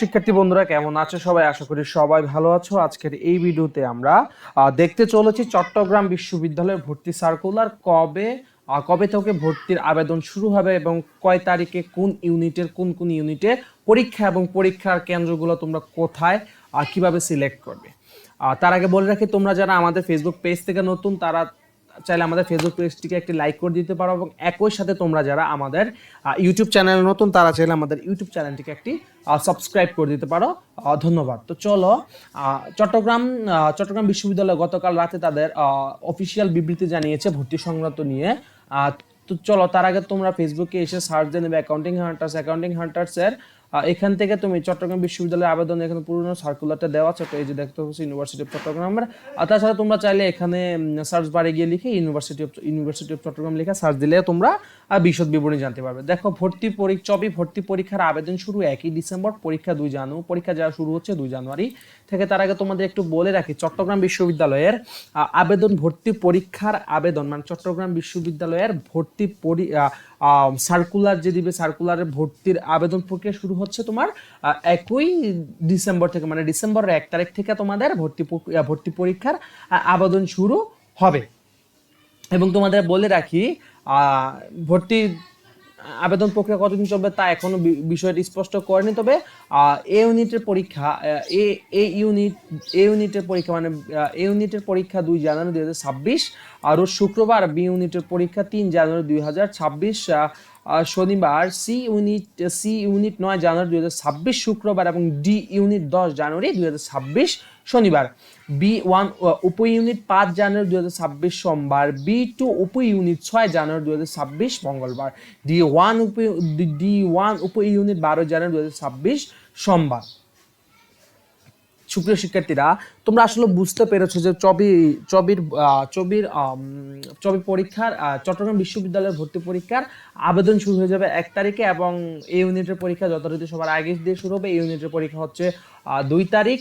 শিক্ষার্থী বন্ধুরা, কেমন আছো সবাই? আশা করি সবাই ভালো আছো। আজকের এই ভিডিওতে আমরা দেখতে চলেছি চট্টগ্রাম বিশ্ববিদ্যালয়ের ভর্তি সার্কুলার কবে কবে থেকে ভর্তির আবেদন শুরু হবে এবং কয় তারিখে কোন ইউনিটের, কোন কোন ইউনিটে পরীক্ষা এবং পরীক্ষার কেন্দ্রগুলো তোমরা কোথায় কীভাবে সিলেক্ট করবে। তার আগে বলে রাখি, তোমরা যারা আমাদের ফেসবুক পেজ থেকে নতুন, তারা চাইলে আমাদের ফেসবুক পেজটিকে একটি লাইক করে দিতে পারো এবং একই সাথে তোমরা যারা আমাদের ইউটিউব চ্যানেলে নতুন, তারা চাইলে আমাদের ইউটিউব চ্যানেলটিকে একটি সাবস্ক্রাইব করে দিতে পারো। ধন্যবাদ। তো চলো চট্টগ্রাম চট্টগ্রাম বিশ্ববিদ্যালয় গতকাল রাতে তাদের অফিসিয়াল বিবৃতি জানিয়েছে ভর্তি সংক্রান্ত নিয়ে। তো চলো, তার আগে তোমরা ফেসবুকে এসে সার্চ দিয়ে অ্যাকাউন্টিং হান্টার্স অ্যাকাউন্টিং হান্টার্সের এখান থেকে তুমি চট্টগ্রাম বিশ্ববিদ্যালয়ের আবেদন এখানে পুরনো সার্কুলারটা দেওয়া আছে। এই যে দেখতে হচ্ছে ইউনিভার্সিটি অফ চট্টগ্রামের আর তাছাড়া তোমরা চাইলে এখানে সার্চ বারে গিয়ে লিখে university of university of Chattogram লিখে সার্চ দিলে তোমরা বিশদ বিবরণী জানতে পারবে। দেখো, ভর্তি পরীক্ষা চবি ভর্তি পরীক্ষার আবেদন শুরু একই ডিসেম্বর, পরীক্ষা দুই জানু পরীক্ষা যাওয়া শুরু হচ্ছে দুই জানুয়ারি থেকে তার আগে তোমাদের একটু বলে রাখি, চট্টগ্রাম বিশ্ববিদ্যালয়ের আবেদন ভর্তি পরীক্ষার আবেদন মানে চট্টগ্রাম বিশ্ববিদ্যালয়ের ভর্তি পরি সার্কুলার যে দিবে সার্কুলারের ভর্তির আবেদন প্রক্রিয়া শুরু হচ্ছে তোমার একই ডিসেম্বর থেকে মানে ডিসেম্বরের এক তারিখ থেকে তোমাদের ভর্তি ভর্তি পরীক্ষার আবেদন শুরু হবে। এবং তোমাদের বলে রাখি ভর্তি আবেদন প্রক্রিয়া কতদিন চলবে তা এখনও বি- বিষয়টি স্পষ্ট করেনি, তবে এ ইউনিটের পরীক্ষা এ এ ইউনিট, এ ইউনিটের পরীক্ষা মানে এ ইউনিটের পরীক্ষা দুই জানুয়ারি দুই হাজার ছাব্বিশ আরও শুক্রবার বি ইউনিটের পরীক্ষা তিন জানুয়ারি দুই হাজার ছাব্বিশ শনিবার সি ইউনিট সি ইউনিট নয় জানুয়ারি হাজার ছাব্বিশ শুক্রবার এবং ডি ইউনিট দশ জানুয়ারি হাজার ছাব্বিশ শনিবার। বি ওয়ান উপ ইউনিট পাঁচ জানুয়ারি হাজার ছাব্বিশ সোমবার। বি টু উপ ইউনিট ছয় জানুয়ারি হাজার ছাব্বিশ মঙ্গলবার। ডি ওয়ান উপ ডি ওয়ান উপ ইউনিট বারো জানুয়ারি হাজার ছাব্বিশ সোমবার। সুপ্রিয় শিক্ষার্থীরা, তোমরা আসলে বুঝতে পেরেছ যে চবি, চবির চবির চবি পরীক্ষার চট্টগ্রাম বিশ্ববিদ্যালয়ের ভর্তি পরীক্ষার আবেদন শুরু হয়ে যাবে এক তারিখে এবং এই ইউনিটের পরীক্ষা যথারীতি সবার আগে দিয়ে শুরু হবে। এই ইউনিটের পরীক্ষা হচ্ছে দুই তারিখ,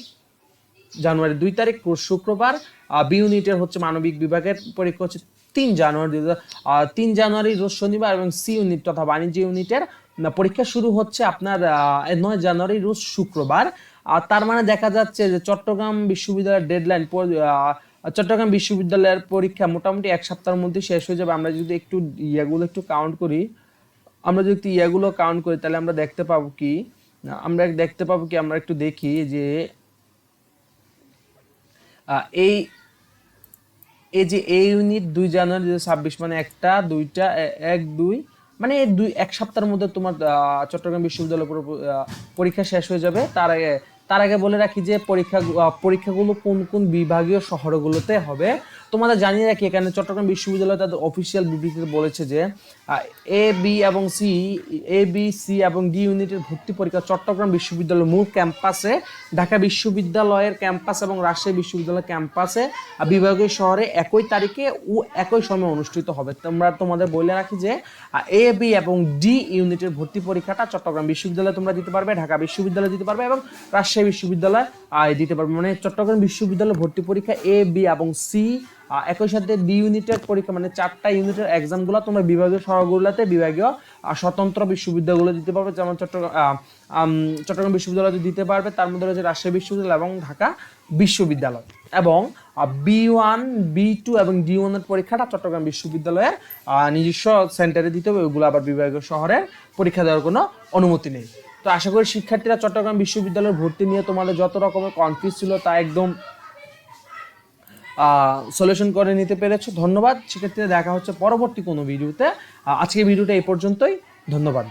জানুয়ারি দুই তারিখ শুক্রবার। বি ইউনিটের হচ্ছে মানবিক বিভাগের পরীক্ষা হচ্ছে তিন জানুয়ারি তিন জানুয়ারি রোজ শনিবার এবং সি ইউনিট তথা বাণিজ্য ইউনিটের পরীক্ষা শুরু হচ্ছে আপনার নয় জানুয়ারি রোজ শুক্রবার। আর তার মানে দেখা যাচ্ছে যে চট্টগ্রাম বিশ্ববিদ্যালয়ের ডেডলাইন চট্টগ্রাম বিশ্ববিদ্যালয়ের পরীক্ষা মোটামুটি এক সপ্তাহের মধ্যে শেষ হয়ে যাবে। আমরা যদি একটু ইয়েগুলো একটু কাউন্ট করি, আমরা যদি ইয়েগুলো কাউন্ট করি, তাহলে আমরা দেখতে পাবো কি, আমরা দেখতে পাবো কি, আমরা একটু দেখি যে এই এই যে এই ইউনিট দুই জানুয়ারি দুই ছাব্বিশ মানে একটা, দুইটা এক, দুই মানে দুই, এক সপ্তাহের মধ্যে তোমার চট্টগ্রাম বিশ্ববিদ্যালয় পুরো পরীক্ষা শেষ হয়ে যাবে। তার আগে তার আগে বলে রাখি যে পরীক্ষা পরীক্ষাগুলো কোন কোন বিভাগীয় শহরগুলোতে হবে। তোমাদের জানিয়ে রাখি, এখানে চট্টগ্রাম বিশ্ববিদ্যালয় তাদের অফিসিয়াল বিবৃতিতে বলেছে যে এ বি এবং সি এ বি সি এবং ডি ইউনিটের ভর্তি পরীক্ষা চট্টগ্রাম বিশ্ববিদ্যালয়ের মূল ক্যাম্পাসে, ঢাকা বিশ্ববিদ্যালয়ের ক্যাম্পাস এবং রাজশাহী বিশ্ববিদ্যালয়ের ক্যাম্পাসে বিভাগীয় শহরে একই তারিখে ও একই সময় অনুষ্ঠিত হবে। তোমরা তোমাদের বলে রাখি যে এ বি এবং ডি ইউনিটের ভর্তি পরীক্ষাটা চট্টগ্রাম বিশ্ববিদ্যালয়ে তোমরা দিতে পারবে, ঢাকা বিশ্ববিদ্যালয়ে দিতে পারবে এবং রাজশাহী বিশ্ববিদ্যালয় দিতে পারবে। মানে চট্টগ্রাম বিশ্ববিদ্যালয় ভর্তি পরীক্ষা এ বি এবং সি একই সাথে ডি ইউনিটের পরীক্ষা মানে চারটা ইউনিটের এক্সামগুলো তোমরা বিভাগীয় শহরগুলোতে বিভাগীয় স্বতন্ত্র বিশ্ববিদ্যালয়গুলো দিতে পারবে, যেমন চট্টগ্রাম চট্টগ্রাম বিশ্ববিদ্যালয় দিতে পারবে, তার মধ্যে রয়েছে রাজশাহী বিশ্ববিদ্যালয় এবং ঢাকা বিশ্ববিদ্যালয়। এবং বি ওয়ান বি টু এবং ডি ওয়ানের পরীক্ষাটা চট্টগ্রাম বিশ্ববিদ্যালয়ের নিজস্ব সেন্টারে দিতে হবে ওইগুলো আবার বিভাগীয় শহরের পরীক্ষা দেওয়ার কোনো অনুমতি নেই। তো আশা করি শিক্ষার্থীরা চট্টগ্রাম বিশ্ববিদ্যালয়ের ভর্তি নিয়ে তোমাদের যত রকমের কনফিউজ ছিল তা একদম সলিউশন করে নিতে পেরেছ। ধন্যবাদ। সেক্ষেত্রে দেখা হচ্ছে পরবর্তী কোনো ভিডিওতে আজকে ভিডিওটা এই পর্যন্তই। ধন্যবাদ।